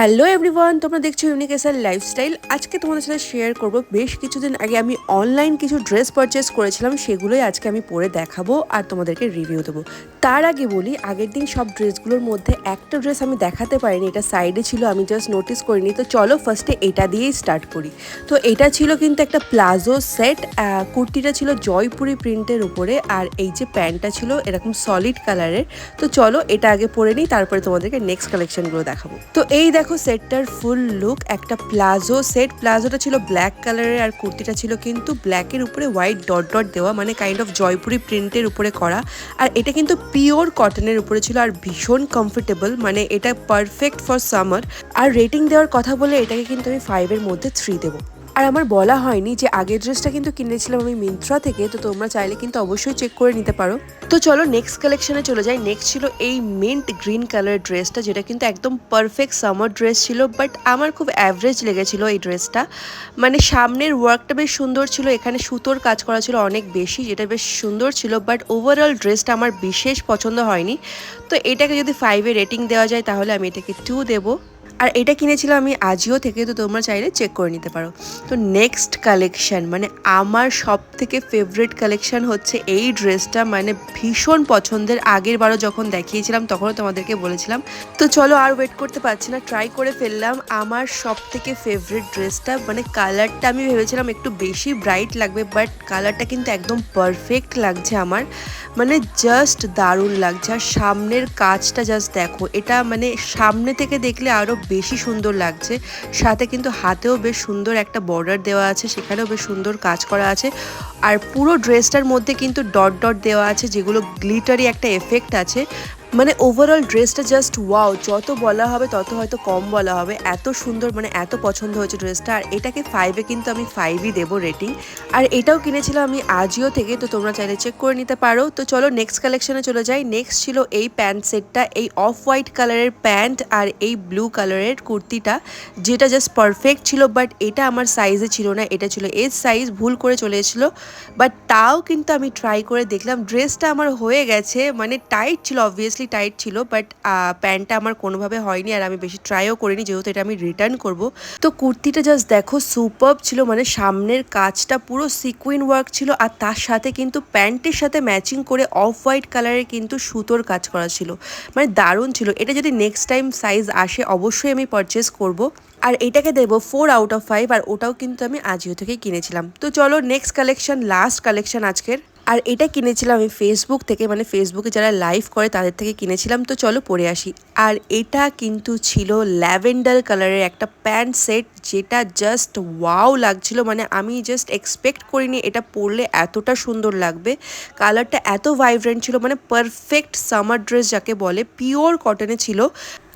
Hello everyone, তোমরা দেখছ unique lifestyle আজকে তোমাদের সাথে শেয়ার করব, বেশ কিছুদিন আগে আমি অনলাইন কিছু ড্রেস পারচেস করেছিলাম, সেগুলোই আজকে আমি পরে দেখাবো আর তোমাদেরকে রিভিউ দেবো। তার আগে বলি, আগের দিন সব ড্রেসগুলোর মধ্যে একটা ড্রেস আমি দেখাতে পারিনি, এটা সাইডে ছিল, আমি জাস্ট নোটিস করিনি। তো চলো ফার্স্টে এটা দিয়েই স্টার্ট করি। তো এটা ছিল কিন্তু একটা প্লাজো সেট কুর্তিটা ছিল জয়পুরি প্রিন্টের উপরে, আর এই যে প্যান্টটা ছিল এরকম সলিড কালারের তো চলো এটা আগে পরে নিই, তারপরে তোমাদেরকে নেক্সট কালেকশনগুলো দেখাবো। তো এই দেখো সেটটার ফুল লুক, একটা প্লাজো সেট। প্লাজোটা ছিল ব্ল্যাক কালারের আর কুর্তিটা ছিল কিন্তু ব্ল্যাকের উপরে হোয়াইট ডট ডট দেওয়া মানে কাইন্ড অফ জয়পুরি প্রিন্টের উপরে করা। আর এটা কিন্তু পিওর কটনের উপরে ছিল আর ভীষণ কমফোর্টেবল মানে এটা পারফেক্ট ফর সামার আর রেটিং দেওয়ার কথা বলে এটাকে কিন্তু আমি ফাইভের মধ্যে থ্রি দেবো। আর আমার বলা হয়নি যে আগের ড্রেসটা কিন্তু কিনেছিলাম আমি মিন্ত্রা থেকে, তো তোমরা চাইলে কিন্তু অবশ্যই চেক করে নিতে পারো। তো চলো নেক্সট কালেকশনে চলে যাই। নেক্সট ছিল এই মিন্ট গ্রিন কালার ড্রেসটা, যেটা কিন্তু একদম পারফেক্ট সামার ড্রেস ছিল বাট আমার খুব অ্যাভারেজ লেগেছিল এই ড্রেসটা। মানে সামনের ওয়ার্কটা বেশ সুন্দর ছিল, এখানে সুতোর কাজ করা ছিল অনেক বেশি, যেটা বেশ সুন্দর ছিল বাট ওভারঅল ড্রেসটা আমার বিশেষ পছন্দ হয়নি। তো এটাকে যদি ফাইভে রেটিং দেওয়া যায়, তাহলে আমি এটাকে টু দেবো। আর এটা কিনেছিলাম আমি আজিও থেকে, তো তোমরা চাইলে চেক করে নিতে পারো। তো নেক্সট কালেকশান মানে আমার সব থেকে ফেভারিট কালেকশান হচ্ছে এই ড্রেসটা মানে ভীষণ পছন্দের। আগের বারও যখন দেখিয়েছিলাম, তখনও তোমাদেরকে বলেছিলাম। তো চলো আর ওয়েট করতে পারছি না ট্রাই করে ফেললাম। আমার সব থেকে ফেভারিট ড্রেসটা মানে কালারটা আমি ভেবেছিলাম একটু বেশি ব্রাইট লাগবে বাট কালারটা কিন্তু একদম পারফেক্ট লাগছে আমার। মানে জাস্ট দারুণ লাগছে। আর সামনের কাজটা জাস্ট দেখো, এটা মানে সামনে থেকে দেখলে আরও বেশি সুন্দর লাগছে। সাথে কিন্তু হাতেও বেশ সুন্দর একটা বর্ডার দেওয়া আছে, সেখানেও বেশ সুন্দর কাজ করা আছে। আর পুরো ড্রেসটার মধ্যে কিন্তু ডট ডট দেওয়া আছে, যেগুলো গ্লিটারি একটা এফেক্ট আছে। মানে ওভারঅল ড্রেসটা জাস্ট ওয়াও যত বলা হবে তত হয়তো কম বলা হবে। এত সুন্দর মানে এত পছন্দ হয়েছে ড্রেসটা আর এটাকে ফাইভে কিন্তু আমি ফাইভই দেবো রেটিং আর এটাও কিনেছিলাম আমি আজিও থেকে, তো তোমরা চাইলে চেক করে নিতে পারো। তো চলো নেক্সট কালেকশনে চলে যাই। নেক্সট ছিল এই প্যান্ট সেটটা এই অফ হোয়াইট কালারের প্যান্ট আর এই ব্লু কালারের কুর্তিটা, যেটা জাস্ট পারফেক্ট ছিল বাট এটা আমার সাইজে ছিল না, এটা ছিল এজ সাইজ ভুল করে চলে এসেছিল। বাট তাও কিন্তু আমি ট্রাই করে দেখলাম। ড্রেসটা আমার হয়ে গেছে মানে টাইট ছিল অবভিয়াসলি অবভিয়াসলি টাইট ছিল বাট প্যান্টটা আমার কোনোভাবে হয়নি আর আমি বেশি ট্রাইও করিনি, যেহেতু এটা আমি রিটার্ন করব। তো কুর্তিটা জাস্ট দেখো সুপার ছিল মানে সামনের কাজটা পুরো সিকুইন ওয়ার্ক ছিল, আর তার সাথে কিন্তু প্যান্টের সাথে ম্যাচিং করে অফ হোয়াইট কালারের কিন্তু সুতোর কাজ করা ছিল। মানে দারুণ ছিল। এটা যদি নেক্সট টাইম সাইজ আসে, অবশ্যই আমি পারচেস করব। আর এটাকে দেবো ফোর আউট অফ ফাইভ আর ওটাও কিন্তু আমি আজিও থেকে কিনেছিলাম। তো চলো নেক্সট কালেকশন লাস্ট কালেকশন আজকের। আর এটা কিনেছিলাম আমি ফেসবুক থেকে মানে ফেসবুকে যারা লাইভ করে তাদের থেকে কিনেছিলাম। তো চলো পরে আসি। আর এটা কিন্তু ছিল ল্যাভেন্ডার কালারের একটা প্যান্ট সেট, যেটা জাস্ট ওয়াও লাগছিল। মানে আমি জাস্ট এক্সপেক্ট করিনি এটা পরলে এতটা সুন্দর লাগবে। কালারটা এত ভাইব্রেন্ট ছিল মানে পারফেক্ট সামার ড্রেস যাকে বলে পিওর কটনে ছিল।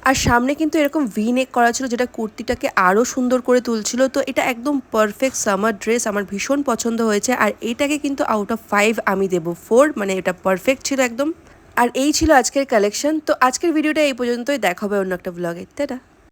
আর সামনে কিন্তু এরকম ভি নেক করা ছিল যেটা কুর্তিটাকে আরও সুন্দর করে তুলছিল। তো এটা একদম পারফেক্ট সামার ড্রেস আমার ভীষণ পছন্দ হয়েছে। আর এটাকে কিন্তু আউট অফ ফাইভ আমি দেবো ফোর মানে এটা পারফেক্ট ছিল একদম। আর এই ছিল আজকের কালেকশন তো আজকের ভিডিওটা এই পর্যন্তই। দেখা হবে অন্য একটা ব্লগে তাটা